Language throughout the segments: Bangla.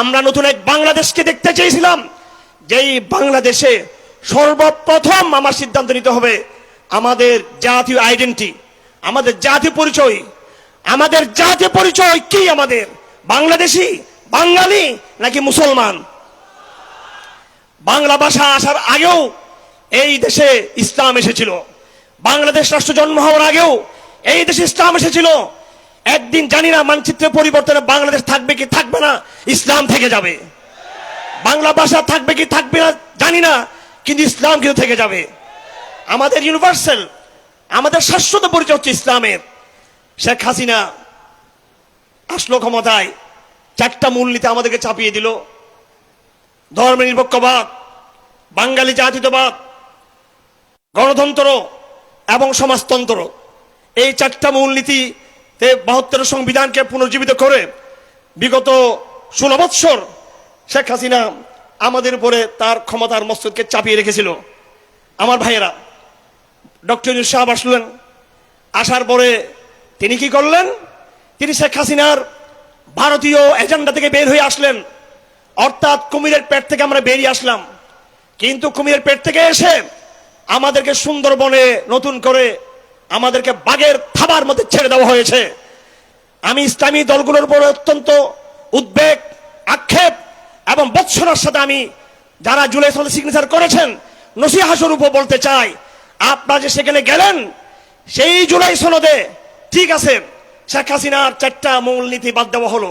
আমরা নতুন এক বাংলাদেশকে দেখতে চেয়েছিলাম, যেই বাংলাদেশে সর্বপ্রথম আমার সিদ্ধান্ত নিতে হবে আমাদের জাতীয় আইডেন্টি, আমাদের জাতীয় পরিচয়। আমাদের জাতীয় পরিচয় কি আমাদের? বাংলাদেশি? বাঙালি? নাকি মুসলমান? বাংলা ভাষা আসার আগেও এই দেশে ইসলাম এসেছিল। বাংলাদেশ রাষ্ট্র জন্ম হওয়ার আগেও এই দেশে ইসলাম এসেছিল। একদিন জানি না মানচিত্রের পরিবর্তনে বাংলাদেশ থাকবে কি থাকবে না, ইসলাম থেকে যাবে। বাংলা ভাষা থাকবে কি থাকবে না জানি না, কিন্তু ইসলাম কিন্তু থেকে যাবে। আমাদের ইউনিভার্সাল আমাদের শাশ্বত পরিচয় হচ্ছে ইসলামের। শেখ হাসিনা আসলো ক্ষমতায়, চারটা মূলনীতি আমাদেরকে চাপিয়ে দিল। ধর্ম নিরপেক্ষবাদ, বাঙালি জাতীয়তাবাদ, গণতন্ত্র এবং সমাজতন্ত্র। এই চারটা বাহাত্তর সংবিধানকে পুনর্জীবিত করে বিগত ষোলো বৎসর শেখ হাসিনা আমাদের উপরে তার ক্ষমতার মস্তকে চাপিয়ে রেখেছিল। আমার ভাইয়েরা, ডক্টর সাহেব আসলেন। আসার পরে তিনি কি করলেন? তিনি শেখ হাসিনার ভারতীয় এজেন্ডা থেকে বের হয়ে আসলেন। অর্থাৎ কুমিরের পেট থেকে আমরা বেরিয়ে আসলাম। কিন্তু কুমিরের পেট থেকে এসে আমাদেরকে সুন্দরবনে নতুন করে আমাদেরকে বাঘের থাবার মধ্যে ছেড়ে দেওয়া হয়েছে। আমি ইসলামী দলগুলোর উপর অত্যন্ত উদ্বেগ, আক্ষেপ এবং বৎসরার সাথে আমি যারা জুলাই সিগনেচার করেছেন, নসিহা স্বরূপ বলতে চাই, আপনারা যে সেখানে গেলেন, সেই জুলাই সনদে ঠিক আছে, শেখ হাসিনার চারটা মূল নীতি বাদ দেওয়া হলো।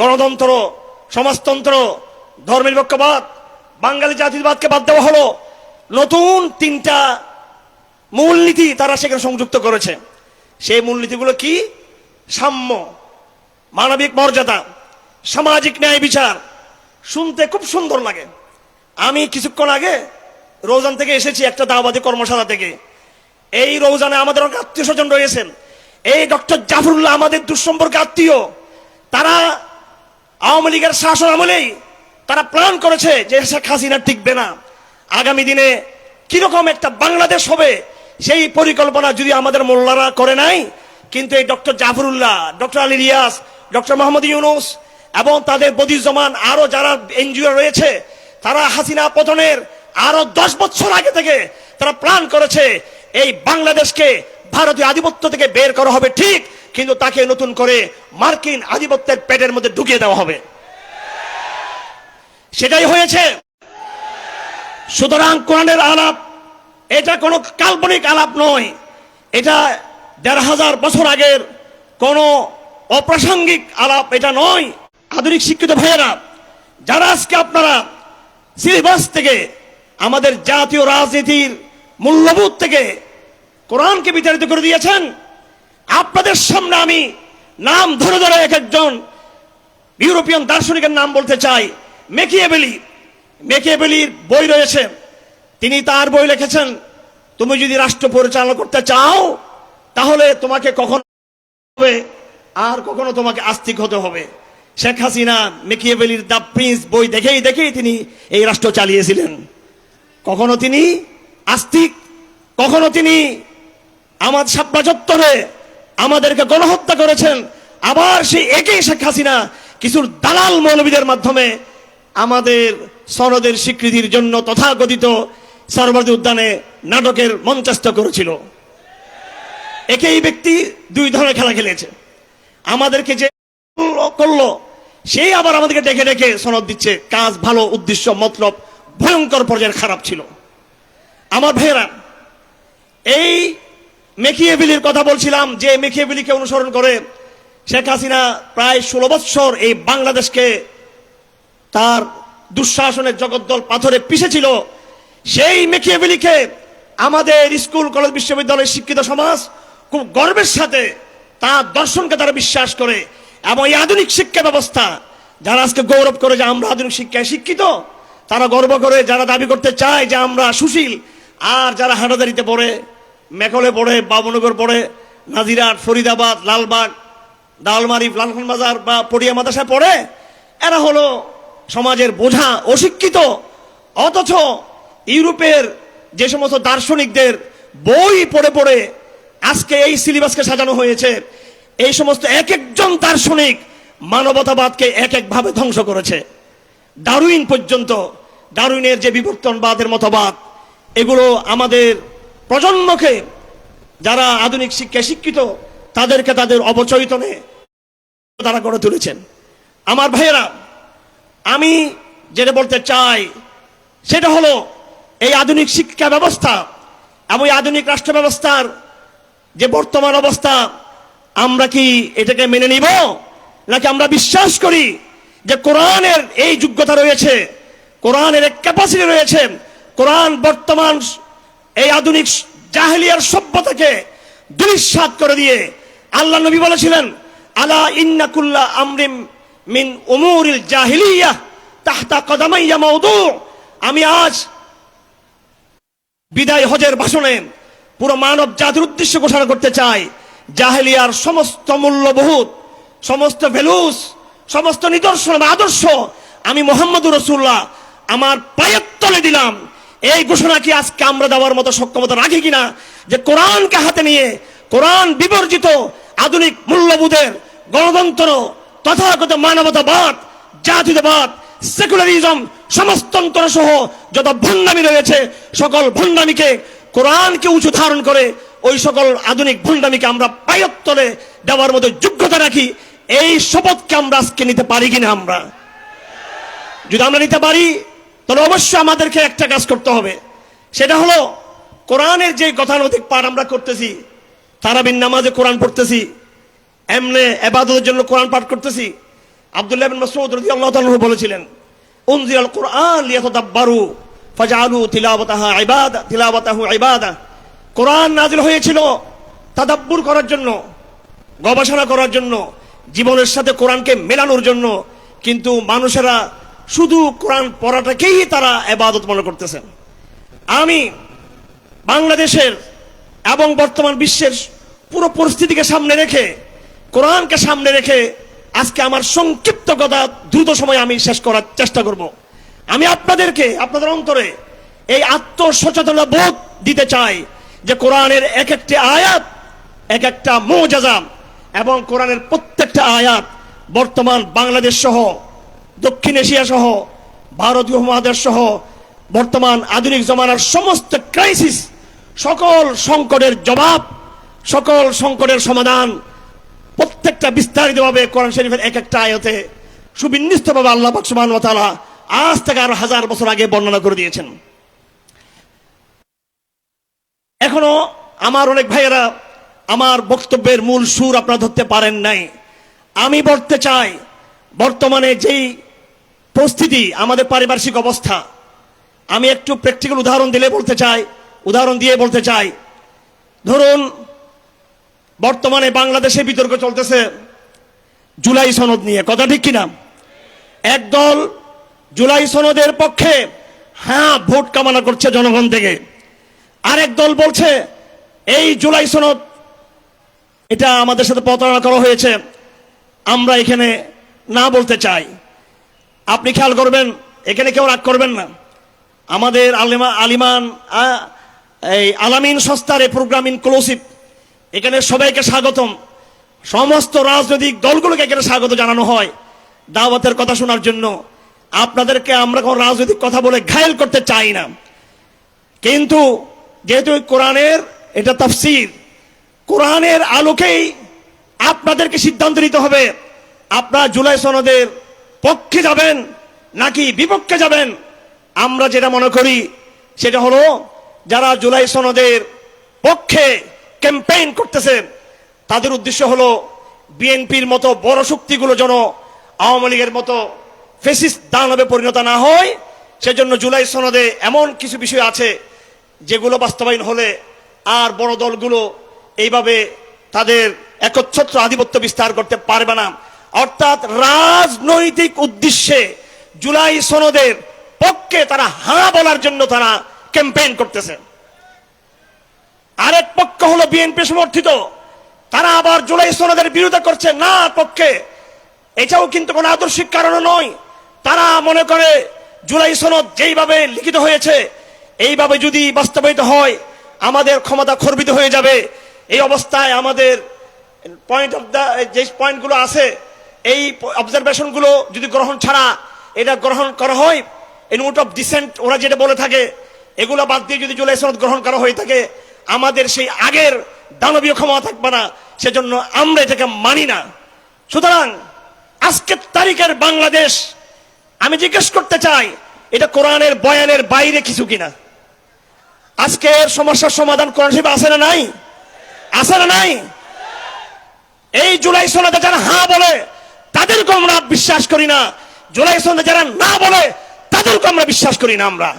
গণতন্ত্র, সমাজতন্ত্র ধর্মনিরপেক্ষবাদ বাঙালি জাতিবাদকে বাদ দেওয়া হলো। নতুন তিনটা মূলনীতি তারা সেখানে সংযুক্ত করেছে। সেই মূলনীতিগুলো কি? সাম্য, মানবিক মর্যাদা, সামাজিক ন্যায় বিচার। শুনতে খুব সুন্দর লাগে। আমি কিছুক্ষণ আগে রোজান থেকে এসেছি একটা দাওয়াতি কর্মশালা থেকে। এই রোজানে আমাদের অনেক আত্মীয় স্বজন রয়েছেন। এই ডক্টর জাফরুল্লাহ আমাদের দুঃসম্পর্কে আত্মীয়। তারা আওয়ামী লীগের শাসন আমলেই তারা প্ল্যান করেছে যে শেখ হাসিনা টিকবে না। আগামী দিনে কীরকম একটা বাংলাদেশ হবে সেই পরিকল্পনা যদি আমাদের মোল্লারা করে নাই, কিন্তু এই doctor Zafrullah, doctor Ali Riaz doctor Mohammad Yunus এবং তাদের বদিজমান আরও যারা এনজিও রয়েছে, তারা হাসিনা পতনের আরও দশ বছর আগে থেকে তারা প্ল্যান করেছে, এই বাংলাদেশকে ভারতীয় আধিপত্য থেকে বের করা হবে ঠিক, কিন্তু তাকে নতুন করে মার্কিন আধিপত্যের পেটের মধ্যে ঢুকিয়ে দেওয়া হবে। সেটাই হয়েছে। সুতরাং কোরআনের আলাপ এটা কোনো কাল্পনিক আলাপ নয়। এটা দেড় হাজার বছর আগের কোনো অপ্রাসঙ্গিক আলাপ এটা নয়। আধুনিক শিক্ষিত ভাইয়েরা, যারা আজকে আপনারা সিলেবাস থেকে, আমাদের জাতীয় রাজনীতির মূল্যবোধ থেকে কোরআনকে বিতাড়িত করে দিয়েছেন, আপনাদের সামনে আমি নাম ধরে ধরে এক একজন ইউরোপিয়ান দার্শনিকের নাম বলতে চাই, মেকিয়েবেলি। মেকিয়েবেলির বই রয়েছে। তিনি তার বই লিখেছেন, তুমি যদি রাষ্ট্র পরিচালনা করতে চাও, তাহলে তোমাকে কখনো হবে, আর কখনো তোমাকে আস্তিক হতে হবে। শেখ হাসিনা মেকিয়েবেলির দ্য প্রিন্স বই দেখেই দেখেই তিনি এই রাষ্ট্র চালিয়েছিলেন। কখনো তিনি আস্তিক, কখনো তিনি আমার সাপড়া চত্বরে আমাদেরকে গণহত্যা করেছেন, আবার সেই একই শেখ হাসিনা কিছুর দালাল মৌলবীদের মাধ্যমে আমাদের সনদের স্বীকৃতির জন্য তথাকথিত সরবরাহ উদ্যানে নাটকের মঞ্চস্থ করেছিল। একই ব্যক্তি দুই ধরনের খেলা খেলেছে। আমাদেরকে যে করল, সেই আবার আমাদেরকে ডেকে ডেকে সনদ দিচ্ছে, কাজ ভালো, উদ্দেশ্য, মতলব ভয়ঙ্কর পর্যায়ের খারাপ ছিল। আমার ভাইয়েরা, এই মেকিয়েবিলির কথা বলছিলাম, যে মেকিয়েবিলিকে অনুসরণ করে শেখ হাসিনা প্রায় ষোলো বৎসর এই বাংলাদেশকে তার দুঃশাসনের জগদ্দল পাথরে পিষেছিল সেই মেকিয়েবিলিকে আমাদের স্কুল, কলেজ, বিশ্ববিদ্যালয়ের শিক্ষিত সমাজ খুব গর্বের সাথে তার দর্শনকে তারা বিশ্বাস করে এবং এই আধুনিক শিক্ষা ব্যবস্থা যারা আজকে গৌরব করে যে আমরা আধুনিক শিক্ষায় শিক্ষিত, তারা গর্ব করে যারা দাবি করতে চায় যে আমরা সুশীল, আর যারা হাটাদারিতে পড়ে, মেকলে পড়ে, বাবনগর পড়ে নাজিরাট ফরিদাবাদ, লালবাগ দালমারি লালখান বাজার বা পড়িয়া মাদ্রাসায় পড়ে, এরা হলো সমাজের বোঝা অশিক্ষিত, অথচ ইউরোপের যে সমস্ত দার্শনিকদের বই পড়ে পড়ে আজকে এই সিলেবাসকে সাজানো হয়েছে, এই সমস্ত এক একজন দার্শনিক মানবতাবাদকে এক একভাবে ধ্বংস করেছে। ডারুইন পর্যন্ত, ডারুইনের যে বিবর্তনবাদের মতবাদ, এগুলো আমাদের প্রজন্মকে, যারা আধুনিক শিক্ষায় শিক্ষিত, তাদেরকে তাদের অবচৈতনে তারা গড়ে তুলেছেন। আমার ভাইয়েরা, আমি যেটা বলতে চাই, সেটা হলো এই আধুনিক শিক্ষা ব্যবস্থা এবং আধুনিক রাষ্ট্র ব্যবস্থার যে বর্তমান অবস্থা, আমরা কি এটাকে মেনে নিব? নাকি আমরা বিশ্বাস করি যে কোরআনের এই যোগ্যতা রয়েছে, কোরআনের এক ক্যাপাসিটি রয়েছে, কোরআন বর্তমান এই আধুনিক জাহেলিয়ার সভ্যতাকে দুলিশ্বাত করে দিয়ে আল্লাহ নবী বলেছিলেন, আলা ইন্নাকুল্লা আমরিম মিন উমুরিল জাহিলিয়া তাহতা কদামাইয়া মওদু আমি আজ বিদায় হজের ভাষণে পুরো মানব জাতির উদ্দেশ্য ঘোষণা করতে চাই। জাহেলিয়ার সমস্ত মূল্যবোধ, সমস্ত ভ্যালুস সমস্ত নিদর্শন বা আদর্শ আমি মোহাম্মদ রসুল্লাহ আমার পায়ের তলে দিলাম। এই ঘোষণা কি আজকে আমরা দেওয়ার মতো সক্ষমতা রাখি কিনা? যে কোরআনকে হাতে নিয়ে কোরআন বিবর্জিত আধুনিক মূল্যবোধের গণতন্ত্র তথাগত মানবতাবাদ জাতীয়তাবাদ সেকুলারিজম, সমাজতন্ত্র সহ যত ভণ্ডামি রয়েছে, সকল ভণ্ডামিকে কোরআনকে উঁচু ধারণ করে ওই সকল আধুনিক ভণ্ডামিকে আমরা পায়ত্তলে দেওয়ার মতো যোগ্যতা রাখি, এই শপথকে আমরা আজকে নিতে পারি কিনা আমরা? যদি আমরা নিতে পারি, তাহলে অবশ্যই আমাদেরকে একটা কাজ করতে হবে। সেটা হলো, কোরআনের যে গতানুগতিক পাঠ আমরা করতেছি তারাবিন নামাজে কোরআন পড়তেছি, এমনে এবাদতের জন্য কোরআন পাঠ করতেছি আব্দুল্লাহ বিন মাসউদ রাদিয়াল্লাহু তাআলা বলেছিলেন উনজিলাল কোরআন লিয়াতাদাব্বারু ফাজআলু তিলাওয়াতাহা ইবাদা, তিলাওয়াতাহু ইবাদা। কোরআন নাজিল হয়েছিল তাদাব্বুর করার জন্য, গবেষণা করার জন্য, জীবনের সাথে কোরআনকে মেলানোর জন্য, কিন্তু মানুষেরা শুধু কোরআন পড়াটাকেই তারা এবাদত মনে করতেছেন। আমি বাংলাদেশের এবং বর্তমান বিশ্বের পুরো পরিস্থিতিকে সামনে রেখে, কোরআনকে সামনে রেখে আজকে আমার সংক্ষিপ্ত কথা দ্রুত সময় আমি শেষ করার চেষ্টা করব। আমি আপনাদেরকে, আপনাদের অন্তরে এই আত্মসচেতনতা বোধ দিতে চাই যে কোরআনের এক একটি আয়াত এক একটা মোজাজাম এবং কোরআনের প্রত্যেকটা আয়াত বর্তমান বাংলাদেশ সহ, দক্ষিণ এশিয়া সহ, ভারতীয় মহাদেশ সহ, বর্তমান আধুনিক জমানার সমস্ত ক্রাইসিস সকল সংকটের জবাব, সকল সংকটের সমাধান প্রত্যেকটা বিস্তারিতভাবে কোরআন শরীফের এক একটা আয়তে সুবিন্যস্তভাবে আল্লাহ ওয়া তাআলা আজ থেকে আরও হাজার বছর আগে বর্ণনা করে দিয়েছেন। এখনও আমার অনেক ভাইয়েরা আমার বক্তব্যের মূল সুর আপনারা ধরতে পারেন নাই। আমি বলতে চাই, বর্তমানে যেই পরিস্থিতি, আমাদের পারিপার্শ্বিক অবস্থা, আমি একটু প্র্যাকটিক্যাল উদাহরণ দিলে বলতে চাই, উদাহরণ দিয়ে বলতে চাই। ধরুন বর্তমানে বাংলাদেশে বিতর্ক চলতেছে জুলাই সনদ নিয়ে। কথা ঠিক কিনা? একদল জুলাই সনদের পক্ষে হ্যাঁ ভোট কামনা করছে জনগণ থেকে। আরেক দল বলছে, এই জুলাই সনদ, এটা আমাদের সাথে প্রতারণা করা হয়েছে। আমরা এখানে না বলতে চাই। আপনি খেয়াল করবেন, এখানে কেউ রাগ করবেন না। আমাদের আলিমা আলিমান এই আলামিন সংস্থার এই প্রোগ্রাম ইনক্লুসিভ এখানে সবাইকে স্বাগতম। সমস্ত রাজনৈতিক দলগুলোকে এখানে স্বাগত জানানো হয় দাওয়াতের কথা শোনার জন্য। আপনাদেরকে আমরা কোনো রাজনৈতিক কথা বলে ঘায়েল করতে চাই না। কিন্তু যেহেতু কোরআনের এটা তাফসির, কোরআনের আলোকেই আপনাদেরকে সিদ্ধান্ত নিতে হবে, আপনারা জুলাই সনদের পক্ষে যাবেন নাকি বিপক্ষে যাবেন, আমরা যেটা মনে করি সেটা হলো যারা জুলাই সনদের পক্ষে ক্যাম্পেইন করতেছে। তাদের উদ্দেশ্য হলো বিএনপির মতো বড় শক্তিগুলো যেন আওয়ামী লীগের মতো ফেসিস দানবে পরিণত না হয়। সেজন্য জুলাই সনদে এমন কিছু বিষয় আছে যেগুলো বাস্তবায়ন হলে আর বড় দলগুলো এইভাবে তাদের একচ্ছত্র আধিপত্য বিস্তার করতে পারবে না। অর্থাৎ রাজনৈতিক উদ্দেশ্যে জুলাই সনদের পক্ষে তারা হাঁ বলার জন্য তারা ক্যাম্পেইন করতেছে। আরেক পক্ষ হলো বিএনপি সমর্থিত। তারা আবার জুলাই সনদের বিরোধিতা করছে না পক্ষে। এটাও কিন্তু কোনো আদর্শিক কারণ নয়। তারা মনে করে জুলাই সনদ যেইভাবে লিখিত হয়েছে, এইভাবে যদি বাস্তবায়িত হয়, আমাদের ক্ষমতা খর্বিত হয়ে যাবে। এই অবস্থায় আমাদের পয়েন্ট অফ দা যে পয়েন্টগুলো আছে, এই অবজারভেশনগুলো যদি গ্রহণ ছাড়া এটা গ্রহণ করা হয় এই নোট অফ ডিসেন্ট ওরা যেটা বলে থাকে, এগুলো বাদ দিয়ে যদি জুলাই সনদ গ্রহণ করা হয়ে থাকে আমাদের সেই আগের দানবীয় ক্ষমতা থাকবে না, সেজন্য আমরা এটাকে মানি না। সুতরাং আজকের তারিখের বাংলাদেশ, আমি জিজ্ঞেস করতে চাই, এটা কোরআনের বয়ানের বাইরে কিছু কিনা? আজকের সমস্যার সমাধান কোরআন শরীফে আছে না নাই? আছে না নাই? এই জুলাই সনদে যারা হ্যাঁ বলে তাদেরকে আমরা বিশ্বাস করি না। জুলাই সনদে যারা না বলে তাদেরকে আমরা বিশ্বাস করি না আমরা।